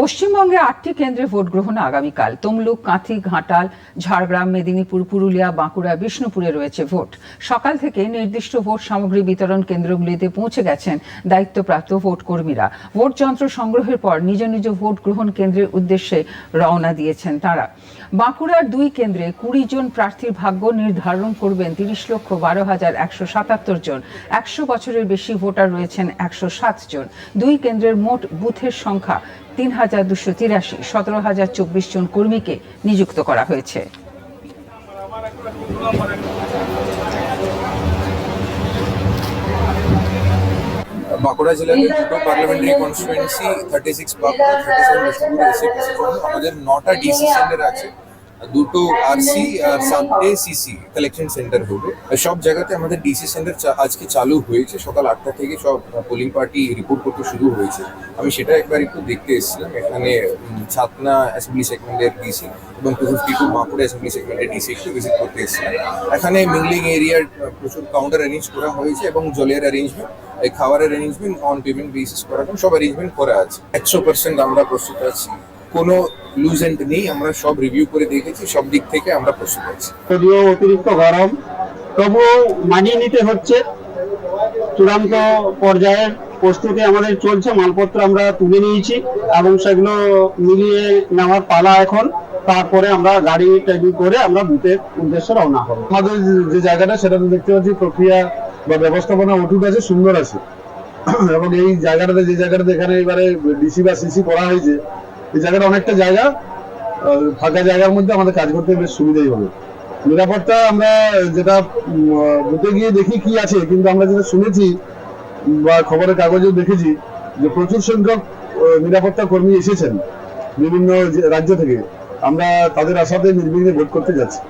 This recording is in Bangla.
পশ্চিমবঙ্গে আটটি কেন্দ্রে ভোট গ্রহণ আগামীকাল। তমলুক, কাঁথি, ঘাটাল, ঝাড়গ্রাম, মেদিনীপুর, পুরুলিয়া, বাঁকুড়া, বিষ্ণুপুরে রয়েছে ভোট। সকাল থেকে নির্দিষ্ট ভোট সামগ্রী বিতরণ কেন্দ্রগুলিতে পৌঁছে গেছেন দায়িত্বপ্রাপ্ত ভোট কর্মীরা। ভোট যন্ত্র সংগ্রহের পর নিজ নিজ ভোট গ্রহণ কেন্দ্রের উদ্দেশ্যে রওনা দিয়েছেন তারা। বাঁকুড়ার দুই কেন্দ্রে কুড়ি জন প্রার্থীর ভাগ্য নির্ধারণ করবেন তিরিশ লক্ষ বারো হাজার একশো সাতাত্তর জন। একশো বছরের বেশি ভোটার রয়েছেন একশো সাত জন। দুই কেন্দ্রের মোট বুথের সংখ্যা তিন হাজার দুশো তিরাশি সতেরো হাজার চব্বিশ জন কর্মীকে নিযুক্ত করা হয়েছে। বাঁকুড়া জেলার দুটো parliamentary constituency thirty six Bankura thirty seven আমাদের নটা ডিসি সেন্টার আছে। দুটো আরসি আর সাতটে সিসি কালেকশন সেন্টার হবে। সব জায়গাতে আমাদের ডিসি সেন্টার আজকে চালু হয়েছে। সকাল আটটা থেকে সব পোলিং পার্টি রিপোর্ট করতে শুরু হয়েছে। আমি সেটা একবার একটু দেখতে এসেছিলাম। এখানে ছাতনা অ্যাসেম্বলি সেগমেন্টের ডিসি এবং two fifty two Bankura assembly সেগমেন্টের ডিসি একটু ভিজিট করতে এসেছিলাম। এখানে মিংলিং এরিয়ার প্রচুর কাউন্টার অ্যারেঞ্জ করা হয়েছে এবং জলের অ্যারেঞ্জমেন্ট এই খাবারের অ্যারেঞ্জমেন্ট অন পেমেন্ট বেসিস করা সব অ্যারেঞ্জমেন্ট করা আছে। একশো পার্সেন্ট আমরা প্রস্তুত আছি। কোনো লুজ এন্ড নেই, আমরা সব রিভিউ করে দেখেছি, সব দিক থেকে আমরা প্রস্তুত আছি যদিও অতিরিক্ত গরম মানিয়ে নিতে হচ্ছে। চূড়ান্ত প্রস্তুতি আমাদের চলছে, মালপত্র আমরা তুলে নিয়েছি এবং সেগুলো মিলিয়ে নেওয়ার পালা এখন। তারপরে আমরা গাড়ি টেবিল করে আমরা বুথের উদ্দেশ্যে রওনা হব। আমাদের যে- যে জায়গাটা, সেটা তো দেখতে পাচ্ছি, প্রক্রিয়া বা ব্যবস্থাপনা অটুট আছে, সুন্দর আছে। এবং এই জায়গাটাতে, যে জায়গাটাতে এখানে এবারে ডিসি বা সিসি করা হয়েছে এই জায়গাটা অনেকটা জায়গা ফাঁকা জায়গার মধ্যে আমাদের কাজ করতে বেশ সুবিধাই হবে। নিরাপত্তা আমরা যেটা বুথে গিয়ে দেখি কি আছে, কিন্তু আমরা যেটা শুনেছি বা খবরের কাগজেও দেখেছি যে প্রচুর সংখ্যক নিরাপত্তা কর্মী এসেছেন বিভিন্ন রাজ্য থেকে। আমরা তাদের আশাতে নির্বিঘ্নে ভোট করতে যাচ্ছি।